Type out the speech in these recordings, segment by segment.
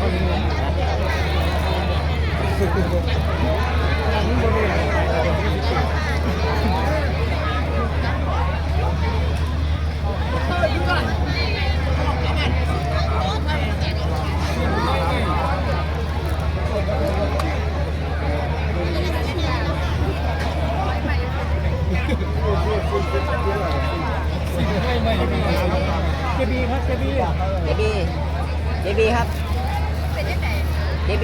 những video hấp เ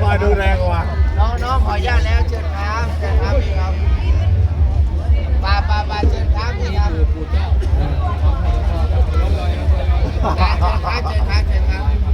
คอยดูแรงว่ะน้องๆขออนุญาตแล้วเชิญครับเชิญครับพี่ครับปาปาปาเชิญครับพี่ครับเชิญครับเชิญครับเชิญครับ